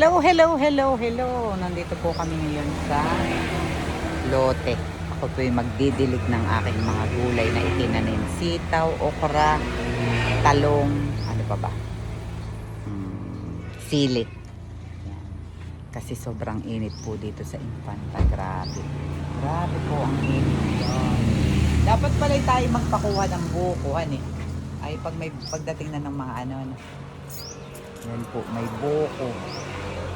Hello, hello, hello, hello. Nandito po kami ngayon sa lote. Ako po yung magdidilig ng aking mga gulay na itinanim. Sitaw, okra, talong, ano pa ba? Hmm, sili. Kasi sobrang init po dito sa Infanta. Grabe. Grabe po ang init. Yan. Dapat pala tayo magpakuha ng bukuhan eh. Ay pag may pagdating na ng mga ano. ano. Yan po, may buko.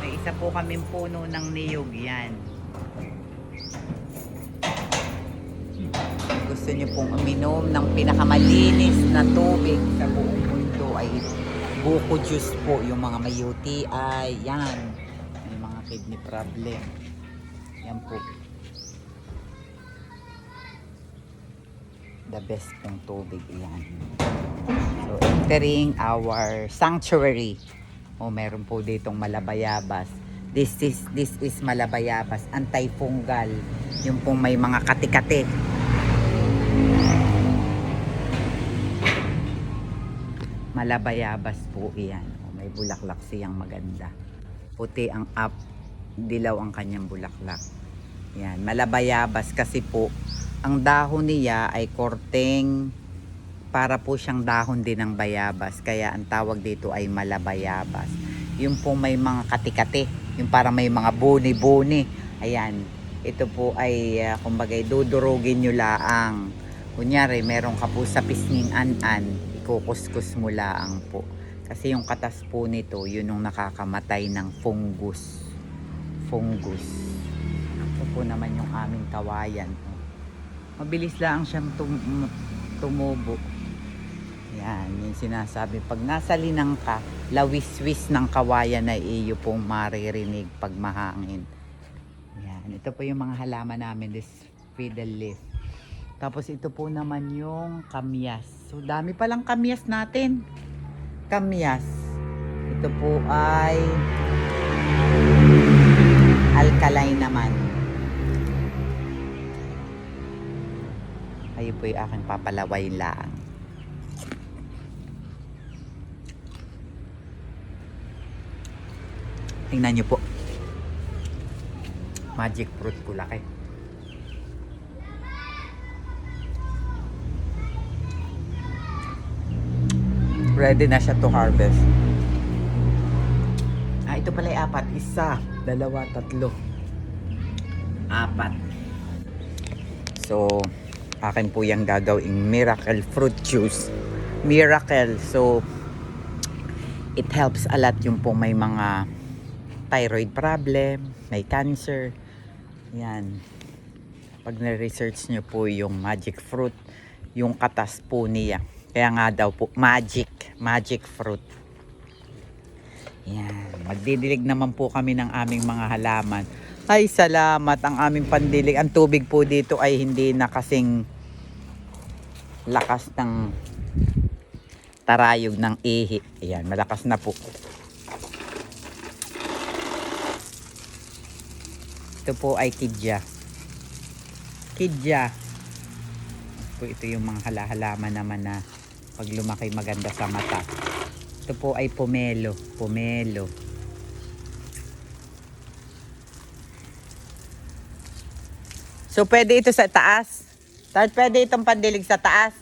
May isa po kaming puno ng niyog yan. Gusto niyo pong uminom ng pinakamalinis na tubig sa buong mundo ay buko juice po. Yung mga may UTI, yan. May mga kidney problem. Yan po. The best pong tubig yan. So, entering our sanctuary. O meron po ditong malabayabas. This is this is malabayabas, antifungal. Yung pong may mga kati-kati. Malabayabas po iyan. O, may bulaklak siyang maganda. Puti ang up, dilaw ang kanyang bulaklak. Yan, malabayabas kasi po ang dahon niya ay korteng para po siyang dahon din ng bayabas. Kaya ang tawag dito ay malabayabas. Yung po may mga katikati, yung para may mga buni-buni. Ayan, ito po ay uh, kumbaga dudurugin nyo laang. Kunyari, meron ka po sa pisnging an-an, ikukuskus mo laang po. Kasi yung katas po nito, yun yung nakakamatay ng fungus. Fungus. Ito po naman yung aming kawayan. Mabilis lang siyang tum- tumubo. Yan, yung sinasabi. Pag nasa linang ka, lawis-wis ng kawayan na iyo pong maririnig pag mahangin. Yan, ito po yung mga halaman namin, this fiddle leaf. Tapos ito po naman yung kamyas. So dami palang kamyas natin. Kamyas. Ito po ay alkaline naman. Ayun po yung aking papalaway lang. Tingnan nyo po. Magic fruit ko laki. Ready na siya to harvest. Ah, ito pala ay apat. Isa, dalawa, tatlo. Apat. So, akin po yung gagawing miracle fruit juice. Miracle. So, it helps a lot yung po may mga thyroid problem, may cancer. Yan. Pag na-research nyo po yung magic fruit, yung katas po niya. Kaya nga daw po, magic. Magic fruit. Yan. Magdidilig naman po kami ng aming mga halaman. Ay, salamat. Ang aming pandilig. Ang tubig po dito ay hindi na kasing lakas ng tarayog ng ihi. Ayan, malakas na po. Ito po ay kidya. Kidya. Po ito yung mga halahalaman naman na pag lumaki maganda sa mata. Ito po ay pomelo. Pomelo. So pwede ito sa taas. Tad pwede itong pandilig sa taas.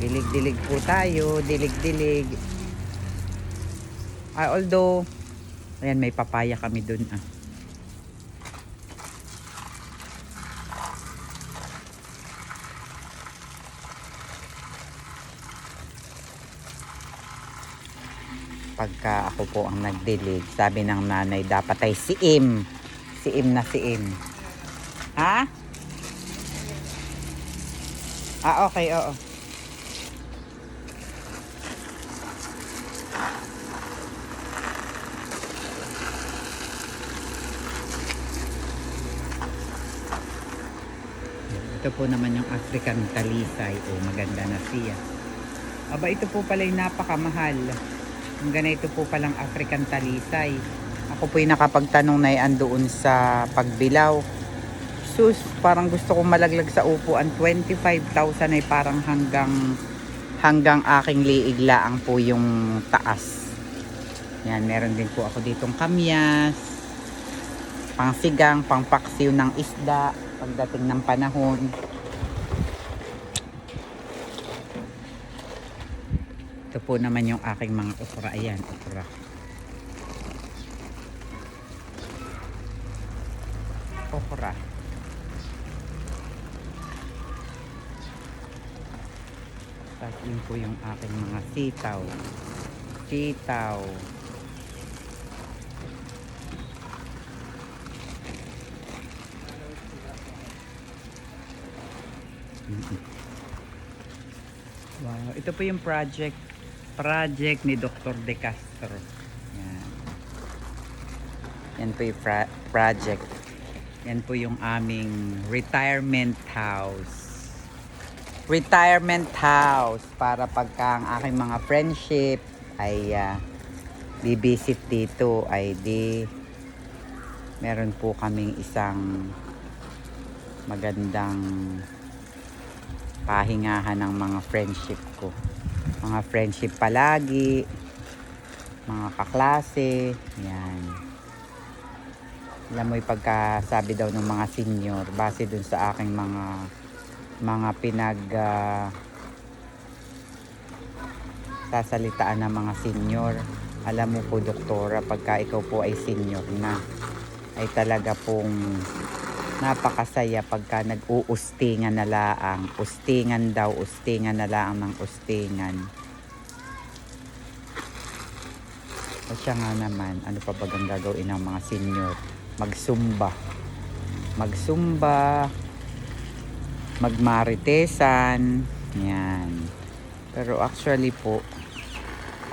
Dilig-dilig po tayo. Dilig-dilig. Ah, although, ayan, may papaya kami dun. Ah. Pagka ako po ang nagdilig, sabi ng nanay, dapat ay siim. Siim na siim. Ha? Ah, okay, oo. Ito po naman yung African talisay. O, maganda na siya. Aba, ito po pala yung napakamahal. Ang ganito po palang African talisay. Ako po yung nakapagtanong na yan doon sa pagbilaw. Sus, parang gusto kong malaglag sa upuan. 25,000 ay parang hanggang hanggang aking liiglaang po yung taas. Yan, meron din po ako ditong kamyas, pangsigang, pangpaksiw ng isda pagdating ng panahon. Ito po naman yung aking mga okra. Ayan, okra. Okra. Tapos yun po yung aking mga sitaw. Sitaw. Wow, ito po yung project project ni Dr. De Castro. Yan. Yan po yung project. Yan po yung aming retirement house retirement house para pagka ang aking mga friendship ay uh, bibisit dito ay di meron po kaming isang magandang pahingahan ng mga friendship ko mga friendship palagi mga kaklase yan alam mo yung pagkasabi daw ng mga senior base dun sa aking mga mga pinag ah, sasalitaan ng mga senior. Alam mo po doktora, pagka ikaw po ay senior na, ay talaga pong napakasaya pagka nag-uustingan na laang. Ustingan daw, ustingan na laang ng ustingan. O siya nga naman, ano pa bagang gagawin ng mga senior? Magsumba. Magsumba, magmaritesan, yan. Pero actually po,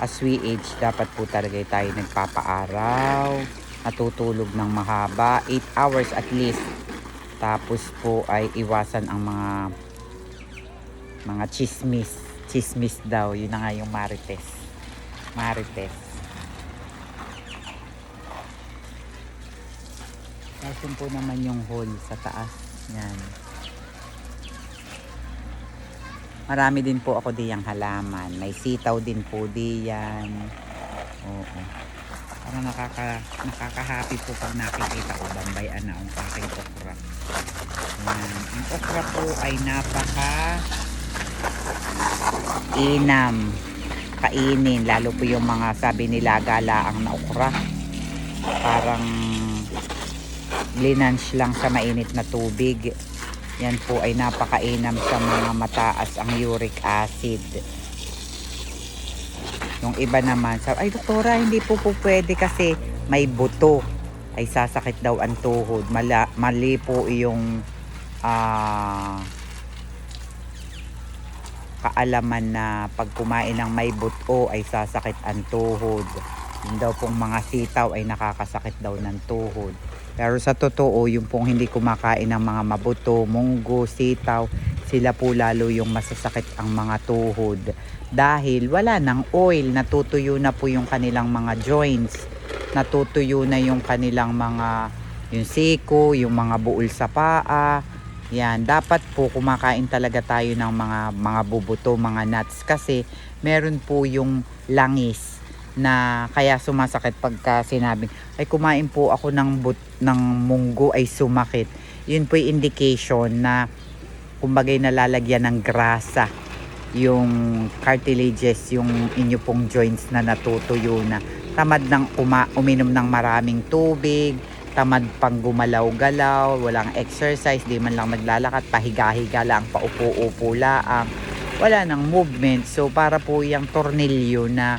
as we age, dapat po talaga tayo nagpapaaraw, natutulog ng mahaba, 8 hours at least. Tapos po ay iwasan ang mga mga chismis. Chismis daw, yun na nga yung marites. Marites. Tapos po naman yung hole sa taas. Yan. Marami din po ako diyang halaman. May sitaw din po diyan. Oo. Parang nakaka, nakaka-happy po pag nakikita ko bambayan na ang aking okra. Yan. Ang okra po ay napaka inam kainin lalo po yung mga sabi nila galaang na okra parang linanch lang sa mainit na tubig yan po ay napakainam sa mga mataas ang uric acid. Yung iba naman, sabi, ay doktora, hindi po po pwede kasi may buto. Ay sasakit daw ang tuhod. Mala, mali po yung ah, kaalaman na pag kumain ng may buto ay sasakit ang tuhod. Yung daw pong mga sitaw ay nakakasakit daw ng tuhod. Pero sa totoo, yung pong hindi kumakain ng mga mabuto, munggo, sitaw, sila po lalo yung masasakit ang mga tuhod. Dahil wala ng oil, natutuyo na po yung kanilang mga joints, natutuyo na yung kanilang mga, yung siko, yung mga buol sa paa. Yan, dapat po kumakain talaga tayo ng mga, mga bubuto, mga nuts kasi meron po yung langis na kaya sumasakit pagka sinabing ay kumain po ako ng but ng munggo ay sumakit. Yun po yung indication na kumbagay nalalagyan ng grasa yung cartilages, yung inyo pong joints na natutuyo na. Tamad ng uma, uminom ng maraming tubig, tamad pang gumalaw-galaw, walang exercise, di man lang maglalakad, pahiga-higa lang, paupo-upo lang. Wala nang movement. So para po yung tornilyo na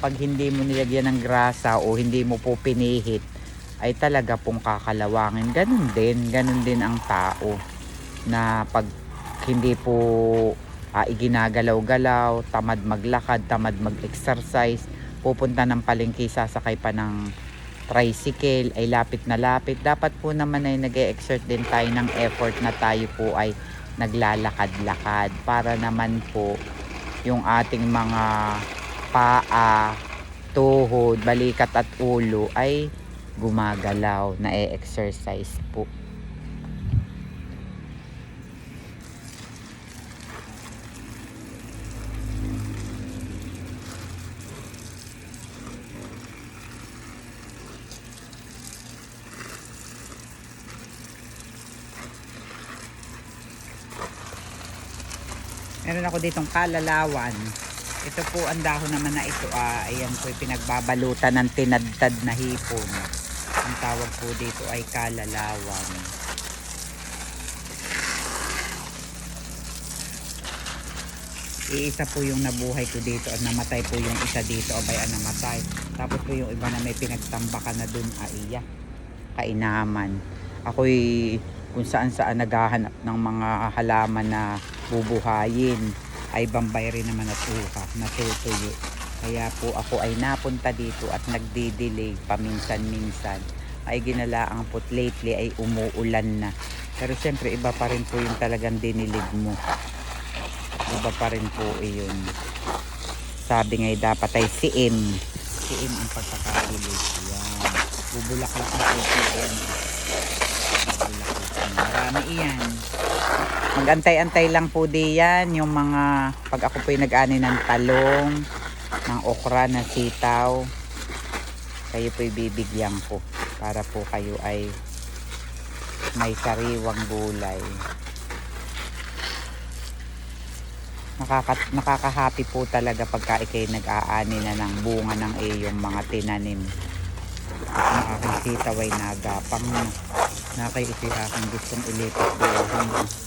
pag hindi mo nilagyan ng grasa o hindi mo po pinihit ay talaga pong kakalawangin. Ganun din, ganun din ang tao na pag hindi po ah, iginagalaw-galaw, tamad maglakad, tamad mag-exercise, pupunta ng palengke, sasakay pa ng tricycle, ay lapit na lapit. Dapat po naman ay nag exert din tayo ng effort na tayo po ay naglalakad-lakad para naman po yung ating mga paa, tuhod, balikat at ulo ay gumagalaw na e-exercise po. Meron ako ditong kalalawan. Ito po ang dahon naman na ito. Ah, ayan po yung pinagbabalutan ng tinadtad na hipon. Ang tawag po dito ay kalalawan. Iisa po yung nabuhay ko dito at namatay po yung isa dito abay ang namatay. Tapos po yung iba na may pinagtambakan na dun aiya. Kainaman. Ako'y kung saan saan naghahanap ng mga halaman na bubuhayin ay bambay rin naman at uha, natutuyo. Kaya po ako ay napunta dito at nagdidelay paminsan-minsan. Ay ginalaang po lately ay umuulan na. Pero siyempre iba pa rin po yung talagang dinilig mo. Iba pa rin po iyon. Sabi nga dapat ay siim. Siim ang pagkakailig. Yan. Bubulaklak na po siya. Bubulaklak. Marami iyan. Magantay-antay lang po diyan yung mga pag ako po nag-ani ng talong, ng okra, ng sitaw. Kayo po bibigyan ko para po kayo ay may sariwang gulay. Nakaka, nakaka-happy po talaga pagka ikay nag-aani na ng bunga ng iyong mga tinanim. At ang aking sitaw ay nagapang na. Na kayo ito aking gustong ilipat doon.